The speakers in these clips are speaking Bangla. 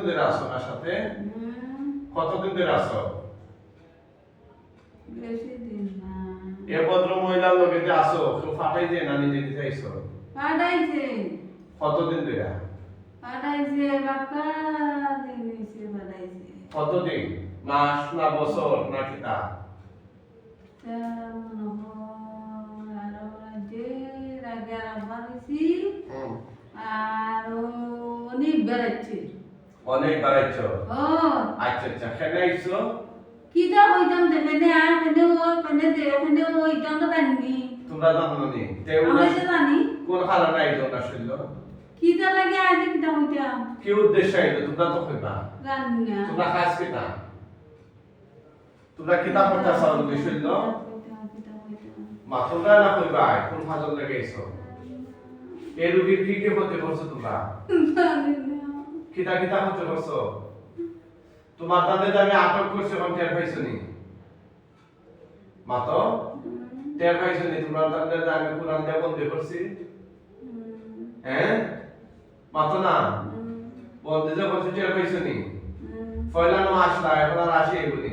কতদিন ধরে আসো ওনার সাথে কতদিন ধরে আসো না। এ ভদ্র মহিলার লোকে যে আসো কেউ ফাটাই দিয়ে না নিজে নিজে আইসো পাঠাইছে। কতদিন ধরে পাঠাইছে বাপ্পা দিন হইছে পাঠাইছে। কতদিন? মাস না বছর না কিতা? তা আরও অনেক বেড়াচ্ছে অনেক বাড়াইছ ও। আচ্ছা আচ্ছা খেলে আইসো কিটা হইতাম দেখেনে আর কেনে ও কেনে দে কেনে ও হইতাম তো জানি তোমরা জানো নি? তে তো জানি। কোন কারণে আইলো না শুনলো? কিটা লাগে আজ কিটা হইতাম? কি উদ্দেশ্য আইলো? তোমরা তো কইবা। জানি না। তোমরা কাজ কিতা? তোমরা কিতাব পড়তে যদি শুনলো? মা তোমরা না কইবা কোন ফাজল লেগে আইছো? এই রুগীর কি কি হতে করছ তোমরা? জানি না। কিতা কিতা হতে করছ তোমার তাদের আমি আটক করছি এখন টের পাইছো নি মা তো টের পাইছো নি তোমার তাদের আমি কোরআন দিয়ে বন্দি করছি হ্যাঁ মা তো না? বন্দি যে করছি টের পাইছো নি হুম, পয়লা নো আসলা এখন আর আসে এগুলি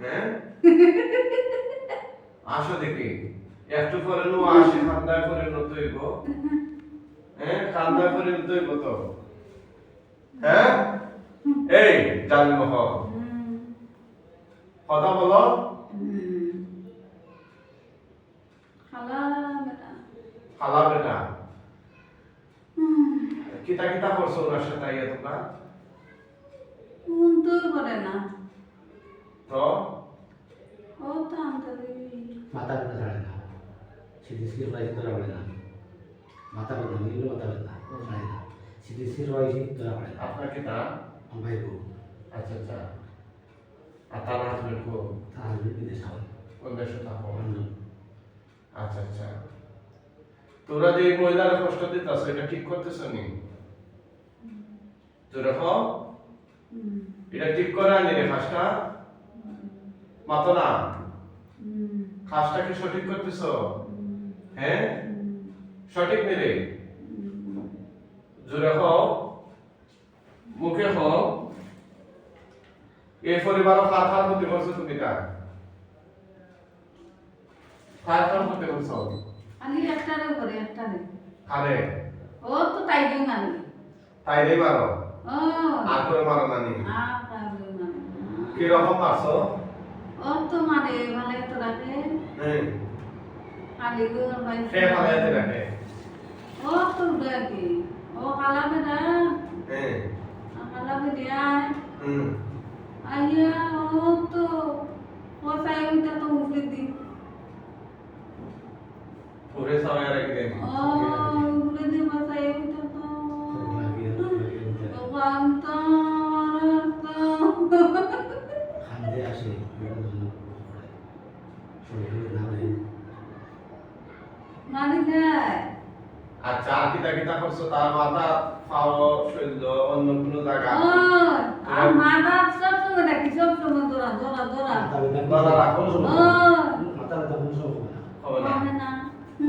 হ্যাঁ আসো দেখি। একটু পরে নো আসে খান্দায় করে নতুন হইব হ্যাঁ খান্দায় করে নতুন হইব তো। হ্যাঁ? এই জানি মহ হুম, কথা বলো। খালা বেটা। কিতা কিতা করছ ওনার সাথে আইয়া তোমরা তো করে না। তো? ও তো মাথা ব্যথা ছাড়ে না। ধরা পড়ে না। মাথা ব্যথা নিলে মাথা ব্যথা ছাড়ে না। না আমার ভাই বউ। আচ্ছা আচ্ছা। আর তার হাজবেন্ড কো? তার হাজবেন্ড বিদেশ কোন দেশে থাকো আচ্ছা আচ্ছা। তোরা যে মহিলার কষ্ট দিতেছ এটা ঠিক করতেছ নি? এটা ঠিক করে আনি রে খাসটা? মাতো না? সঠিক করতেছ? হ্যাঁ? সঠিক নেবে হুম। জোরে হও মুখে হও। এই পরিবারও খার খার করতে করছ তুমি তা খার খার করতে করছ? খালি একটারে করে একটারে খারে ও তো তাই দিও মানে তাই রে মারো? ও। আর করে মারো না নি আ মানে কি রকম মারছো? ও তো মানে ভালো তো রাখে। হ্যাঁ। খালি গো ভাই সে ফালাইতে রাখে। ও তো ডাকে ও কালা বেটা হ্যাঁ কালা বেটা হুম আইয়া ও তো ও সাই উঠা তো উঠে দি পুরে সবাই রেখে দেন ও করছ তার মাথা পাও শৈল অন্য কোনো জায়গা? আর মাথা সব সময় দেখি সব সময় দৌড়া মাথা ব্যথা গলা রাখো। মাথা ব্যথা কোনো সময় হবে না। হবে না। হবে না।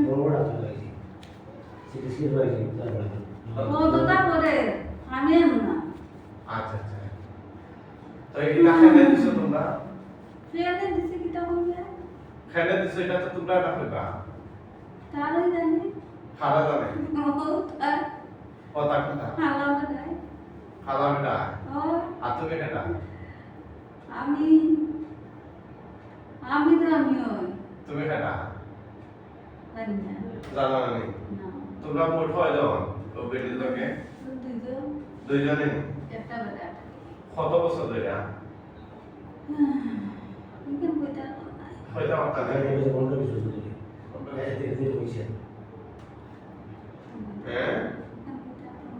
বড় বড় ধরা পড়ে না ও তো তা করে আমি না। আচ্ছা আচ্ছা। তো এইটা খেলে দিছো তোমরা? ফেলে দিছে কিটা করবে খেলে দিছো এটা তো তোমরা না কইবা তারই জানি। খালা তার কথা কথা খালা বেটা ও। আর তুমি কেটা আমি আমি তো আমি তুমি কেটা জানি না। জানো না নি? না তোমরা মোট হয় যখন ও বেটির লোকে? দুইজনে। একটা বেটা কত বছর ধরে? হয়তো কথা তাহলে নেই বলছে বন্ধ কিছু শুধু এই যে দিন হইছে হ্যাঁ?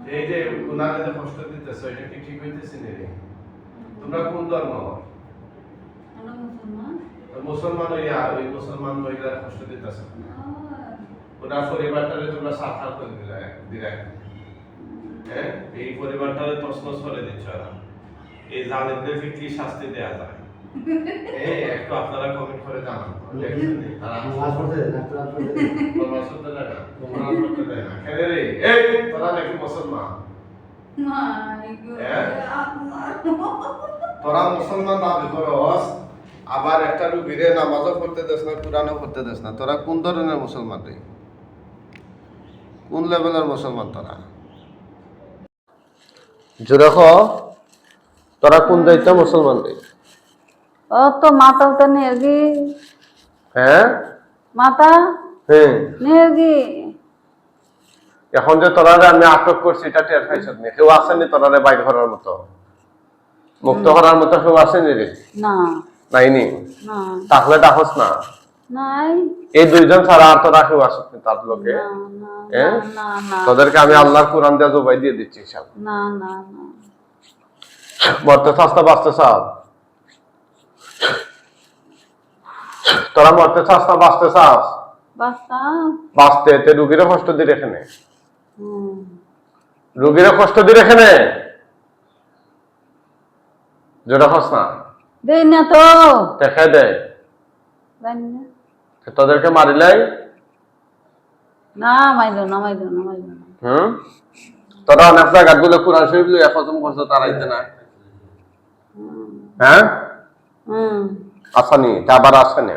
এই যে উনারে যে কষ্ট দিতেছো এটা কি ঠিক হইতেছে নি তোমরা কোন ধর্ম? মুসলমান। মুসলমান হইয়া ওই মুসলমান মহিলার কষ্ট দিতেছ? ওনার পরিবারটারে তোমরা সাফার করে দিলে দিলে। হ্যাঁ? এই পরিবারটারে তসনস করে দিচ্ছ এই জালিমদেরকে কি শাস্তি দেয়া যায়? নি? না তোরা মুসলমান আবার একটা নামাজও দেস না কোরআনও দেস না তোরা কোন ধরনের মুসলমান রে কোন লেভেলের মুসলমান তোরা জোরে খ তোরা কোন দায়িত্ব মুসলমান রে ও তো মাতা তো নেগি হ্যাঁ। মাতা হ্যাঁ এখন যে তোরারে আমি আটক করছি এটা টের পাইছ নি। কেউ আসেনি তোরারে বাইর করার মতো। মুক্ত করার মতো কেউ আসেনি রে। না। নাইনি? না। তাহলে না। নাই। এই দুইজন ছাড়া আর তোরা কেউ আসেনি তার লোকে। হ্যাঁ? তোদেরকে আমি আল্লাহর কোরআন দিয়ে জবাই দিয়ে দিচ্ছি সব না না না। মরতে বাঁচতে তোরা মরতে চাস না বাঁচতে চাস? বাঁচতে তে রুগীরও কষ্ট দিয়ে রেখে নে হুম। রুগীরও কষ্ট দিয়ে রেখে নে যেটা হস না। দেই না তো। দেখে দে। জানি না। তোদেরকে মারিলাই? না মাইলো না মাইলো না মাইলো না। হুম? তোরা অনেক জায়গা গুলো কোরআন শরীফ লইয়া খতম করছ তারা ইতে না হ্যাঁ? হুম। আসনি আবার আসেনি।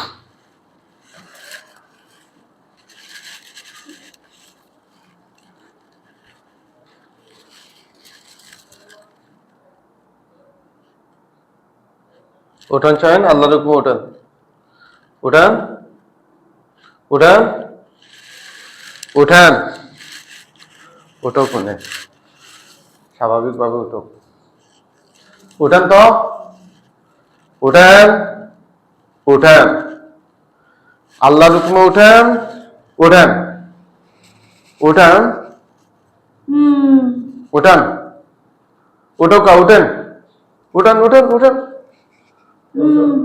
উঠান চান আল্লাহর হুকুম উঠান। উঠান। উঠান। উঠান। উঠো কোনে স্বাভাবিকভাবে উঠো। উঠান তো? উঠান। উঠান। আল্লাহর হুকুমে উঠান। উঠান। উঠান। হুম। উঠান। উঠো কা উঠেন। উঠান উঠান উঠান।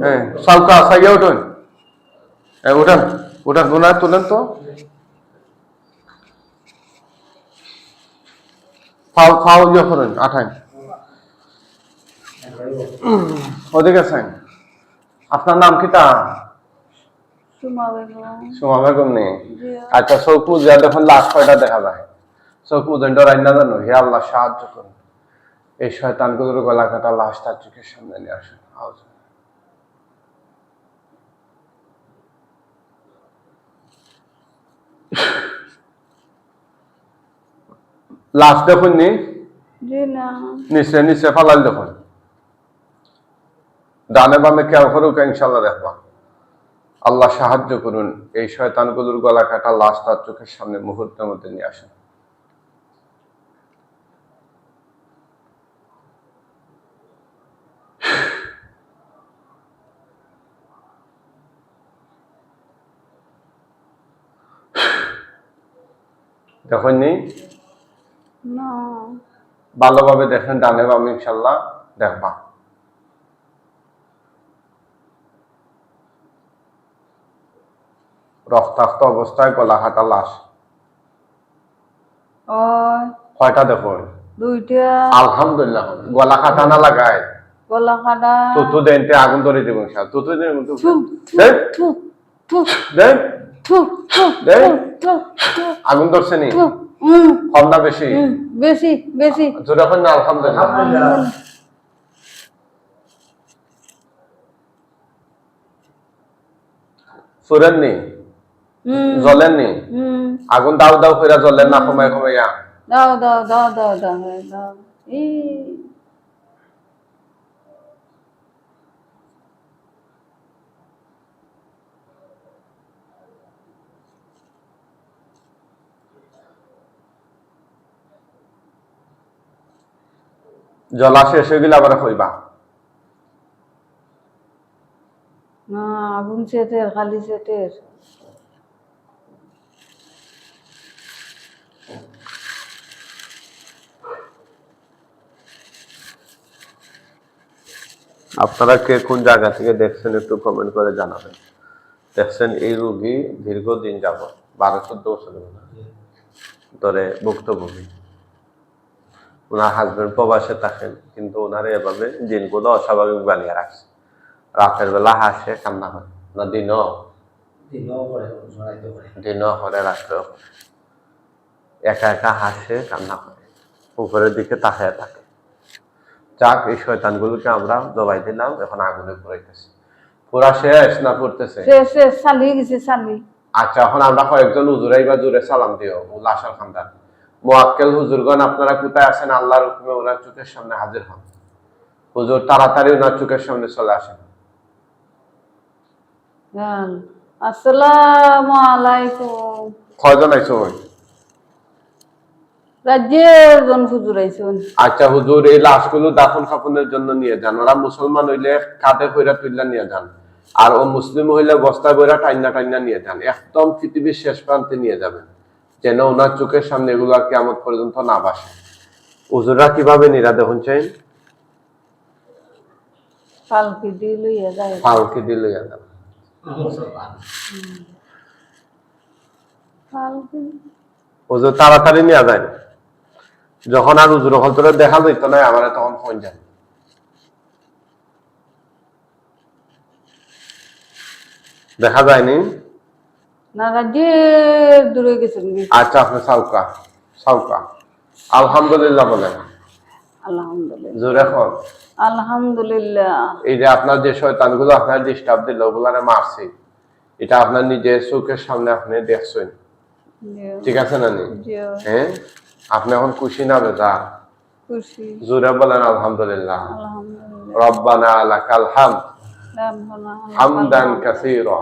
হ্যাঁ সাইয়া উঠুন। হ্যাঁ উঠান উঠান গুনা তুলেন তো। ইয়ে করুন আঠান ওদিকে আছেন আপনার নাম কি তা সুমা বেগম। নেই আচ্ছা চোখ মুজা দেখুন লাশ কয়টা দেখা যায়। চোখ মুজেন ডরাই না জানো হে আল্লাহ সাহায্য করুন। এই শয়তানগুলোর গলা কাটা লাশ তার চোখের সামনে নিয়ে আসুন। আওয়াজ। লাশ দেখুন নি? জি না। নিচে নিচে ফালাল দেখুন। ডানে বামে খেয়াল করুক ইনশাল্লাহ দেখবা। আল্লাহ সাহায্য করুন এই শয়তানগুলোর গলা কাটা লাশ তার চোখের সামনে মুহূর্তের মধ্যে নিয়ে আসুন। দেখুন না? ভালোভাবে দেখেন ডানে বামে ইনশাল্লাহ দেখবা। রক্তাক্ত অবস্থায় গলা কাটা লাশ কয়টা দেখুন? দুইটা। আলহামদুলিল্লাহ গলা কাটা না লাগায়? গলা কাটা তুতু দেনতে আগুন ধরে দিব তুতু দেন দেন। দেন? আগুন ধরছে নি? কম না বেশি? বেশি বেশি। জোরে এখন না আলহামদুলিল্লাহ। ফুরেননি হুম। জ্বলেননি? আগুন দাও দাও করে জ্বলেন না কমায় কমাইয়া। দাও দাও দাও দাও দাও দাও। জলা শেষ হয়ে গেলে আবার হইবা। না আগুন সেটের খালি সেটের। আপনারা কে কোন জায়গা থেকে দেখছেন একটু কমেন্ট করে জানাবেন। দেখছেন এই রোগী দীর্ঘদিন যাব বারো চোদ্দ বছর ধরে ভুক্তভোগী। ওনার হাজবেন্ড প্রবাসে থাকেন কিন্তু ওনার এভাবে দিনগুলো অস্বাভাবিক বানিয়ে রাখছে। রাতের বেলা হাসে কান্না করে। না দিনও। করে দিনও করে রাত্রেও একা একা হাসে কান্না করে। উপরের দিকে তাকায় থাকে। যাক এই শয়তানগুলোকে আমরা দবাই দিলাম এখন আগুনে পুরাইতেছি পুরা শেষ না পড়তেছে? গেছে আচ্ছা এখন আমরা কয়েকজন হুজুরাই বা জুড়ে সালাম দিও উল্লাসর খানদার মোয়াক্কেল হুজুরগণ আপনারা কোথায় আছেন? আল্লাহর হুকুমে ওনার চোখের সামনে হাজির হন। হুজুর তাড়াতাড়ি ওনার চোখের সামনে চলে আসেন। আসসালামু আলাইকুম। কয়জন জন হুজুর আচ্ছা হুজুর এই লাশগুলো দাফন কাফনের জন্য নিয়ে যান। ওরা মুসলমান হইলে কাঁধে কইরা তুইলা নিয়ে যান। আর ও মুসলিম হইলে বস্তায় বইরা টাইনা টাইনা নিয়ে যান। একদম পৃথিবীর শেষ প্রান্তে নিয়ে যাবেন। যেন ওনার চোখের সামনে এগুলো আর কেমন পর্যন্ত না বাসে হুজুররা কীভাবে নিরা দেখুন চাই পালকি দিয়ে লইয়া যায়। হুজুর তাড়াতাড়ি নিয়ে যায়। যখন আর হুজুর হজরে দেখা যাইত না আমার তখন ফোন যান দেখা যায়নি? না রাজ্যের দূরে গেছেন আচ্ছা আপনি সাউকা সাউকা। আলহামদুলিল্লাহ বলেন। আলহামদুলিল্লাহ। জোরে এখন আলহামদুলিল্লাহ। এই যে আপনার যে শয়তানগুলো আপনার ডিস্টার্ব দিল ওগুলারে মারছি। এটা আপনার নিজের চোখের সামনে আপনি দেখছেন। ঠিক আছে না নি? জিও, হ্যাঁ? আপনি এখন খুশি না বেজা খুশি। জোরে বলেন আলহামদুলিল্লাহ। আলহামদুলিল্লাহ। রব্বানা লাকাল হামদ। হামদান কাসীরা।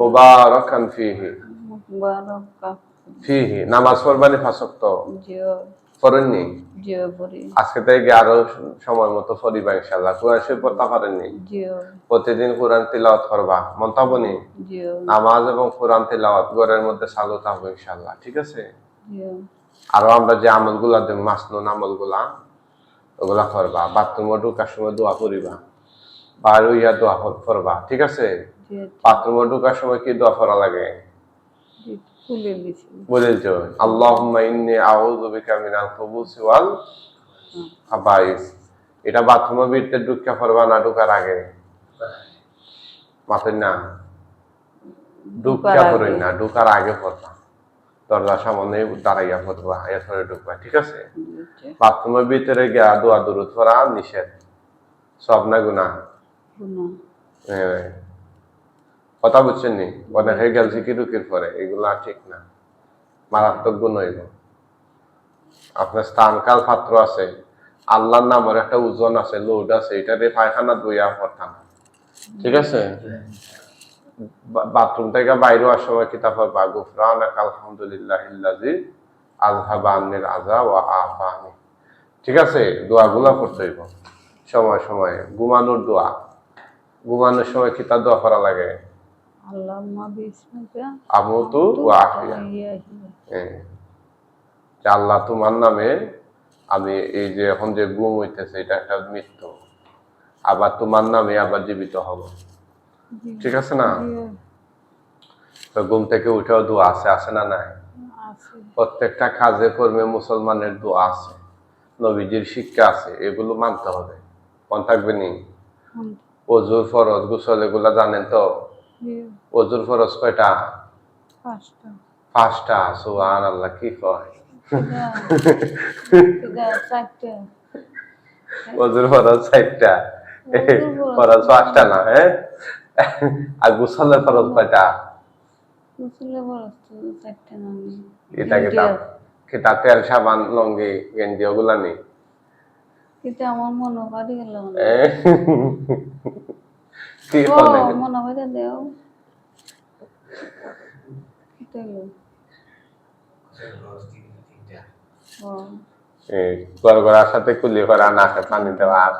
মুবারাকান ফিহি। ফিহি। নামাজ পড়বানি ফাসক্ত পড়েননি? আজকে থেকে আরও সময় মতো পড়িবা ইনশাআল্লাহ? কোরআন শরীফ পড়তে পারেননি? প্রতিদিন কোরআন তিলাওয়াত করবা। মন্তাবনি জিও। নামাজ এবং কোরআন তিলাওয়াত ঘরের মধ্যে চালু থাকব ইনশাআল্লাহ। ঠিক আছে? আরও আমরা যে আমল আমলগুলা দেব মাসনুন আমলগুলা ওগুলা করবা। বাথরুমে ঢুকার সময় দোয়া করিবা। বাইরে ইয়া দোয়া কর- করবা ঠিক আছে? বাথরুমে ঢুকার সময় কি দোয়া করা লাগে? আল্লাহুম্মা ইন্নী আউযু বিকা মিনাল খুবুসি ওয়াল খাবাইস। এটা বাথরুমে না ঢুকার আগে? মাথায় না? ঢুকা ঢুকার পড়ই না ঢুকার আগে পড়বা দরজার সামনে দাঁড়াইয়া পড়বা এরপরে ঢুকবা ঠিক আছে? বাথরুমের ভিতরে গিয়া দোয়া দূরত পড়া নিষেধ। সব না গুনা হ্যাঁ। কথা বুঝছেন নি? অনেকে গেলছি কি ঢুকির পরে, এগুলা ঠিক না। মারাত্মক গুণ হইব আপনার স্থানকাল পাত্র আছে। আল্লাহর নামের একটা ওজন আছে, লোড আছে। এটাতে পায়খানা দুইয়া পড়তাম। ঠিক আছে? বাথরুম থেকে বাইরে আসার সময় কিতাব পড়বা, গুফরান আলহামদুলিল্লাহ ইল্লাজি আজহাবা আন্নির আজা ওয়া আফানি ঠিক আছে? দোয়াগুলা করতে হইব। সময়, সময়ে। ঘুমানোর দোয়া। ঘুমানোর সময় কি কিতাব দোয়া করা লাগে? আমতু ওয়া আহিয়া। যে আল্লাহ তোমার নামে আমি এই যে এখন যে গুম হইতেছে এটা একটা মৃত্যু। আবার তোমার নামে আবার জীবিত হব। ঠিক আছে না? তো ঘুম থেকে উঠেও দোয়া আছে আছে না নাই? প্রত্যেকটা কাজে কর্মে মুসলমানের দোয়া আছে। নবীজির শিক্ষা আছে এগুলো মানতে হবে। মন থাকবে নি? অজুর ফরজ গোসল এগুলা জানেন তো? জিও অজুর ফরজ কয়টা? পাঁচটা। সুবহান আল্লাহ কি কয়? অজুর ফরজ চারটা। ফরজ পাঁচটা না হ্যাঁ? আর গোসলের ফরজ কয়টা? এটা কিতাব। কিতাব তেল সাবান লঙ্গি গেঞ্জি ওগুলা নেই? কিন্তু আমার মনে বাড়ি গেল। মনে বাড়ি দেও। কিতে গেল ও। গড় গড়ার সাথে কুলি করা নাকে পানি দেওয়া আর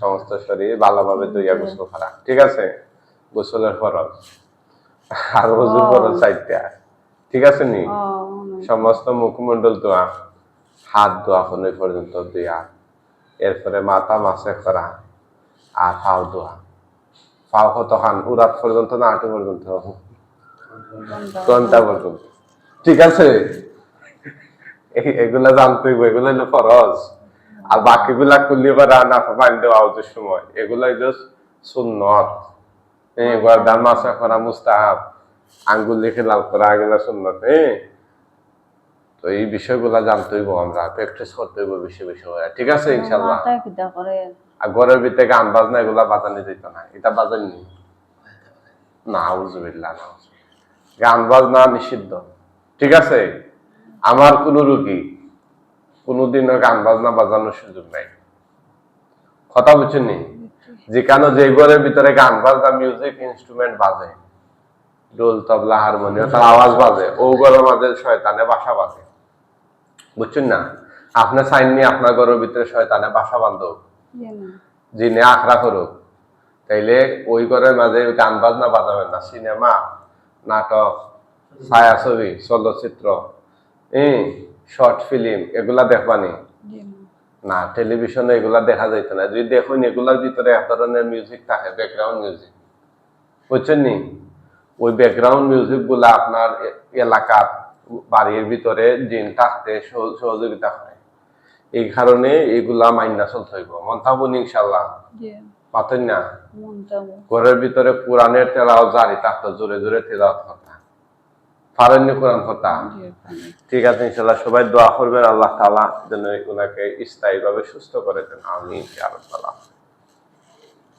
সমস্ত শরীর ভালোভাবে ধুইয়া গোসল করা। ঠিক আছে? গোসলের ফরজ। আর অজুর ফরজ চারটা। ঠিক আছে নি? সমস্ত মুখমন্ডল দোয়া হাত দোয়া হলে পর্যন্ত দিয়া এরপরে মাথা মাসে করা আর ফাও দোয়া। ফাও কতখান? উরাত পর্যন্ত না আটু পর্যন্ত? ঘণ্টা পর্যন্ত। ঠিক আছে? এগুলা জানতে এগুলো হলো ফরজ। আর বাকিগুলা করলে পারা না বাইন দেওয়া আউজের সময়। এগুলা জাস্ট সুন্নত। হ্যাঁ গর্দান মাসা করা মুস্তাহাব। আঙ্গুল লিখে লাল করা, এগুলা সুন্নত। হ্যাঁ? তো এই বিষয়গুলা জানতে হইব আমরা প্র্যাকটিস করতে হইব বিষয় বিষয় ঠিক আছে কিতা করে। আর ঘরের ভিতরে গান বাজনা এগুলা বাজানি যেত না এটা বাজাননি না উজুবিল্লা না গান বাজনা নিষিদ্ধ ঠিক আছে? আমার কোনো রুগী কোনোদিনও গান বাজনা বাজানোর সুযোগ নাই। কথা বুঝছেন যেখানে যে ঘরের ভিতরে গান বাজনা মিউজিক ইনস্ট্রুমেন্ট বাজে ডোল তবলা হারমোনিয়াম তার আওয়াজ বাজে ও ঘরের মাঝে শয়তানে বাসা বাজে। বুঝছেন না? আপনার সাইন নিয়ে আপনার ঘরের ভিতরে শয়তানে বাসা বান্ধব জিনে আখড়া করুক। তাইলে ওই ঘরের মাঝে গান বাজনা বাজাবেন না সিনেমা নাটক ছায়াছবি চলচ্চিত্র হম শর্ট ফিল্ম এগুলা দেখবানি? না। টেলিভিশনে এগুলা দেখা যাইতো না। যদি দেখুন এগুলার ভিতরে এক ধরনের মিউজিক থাকে ব্যাকগ্রাউন্ড মিউজিক বুঝছেন নি? ওই ব্যাকগ্রাউন্ড মিউজিকগুলা আপনার এ- এলাকার বাড়ির ভিতরে জিন থাকতে সহযোগিতা করে এই কারণে এগুলা মাইনা চলতে হইব। মন থাকুন ইনশাল্লাহ পাতেন না। ঘরের ভিতরে কোরআনের তেলাও জারি থাকতো জোরে জোরে তেলাওয়াত কথা পারেননি কোরআন কথা ঠিক আছে ইনশাল্লাহ সবাই দোয়া করবেন আল্লাহ তাআলা যেন ওনাকে স্থায়ীভাবে সুস্থ করে দেন। আমি আল্লাহ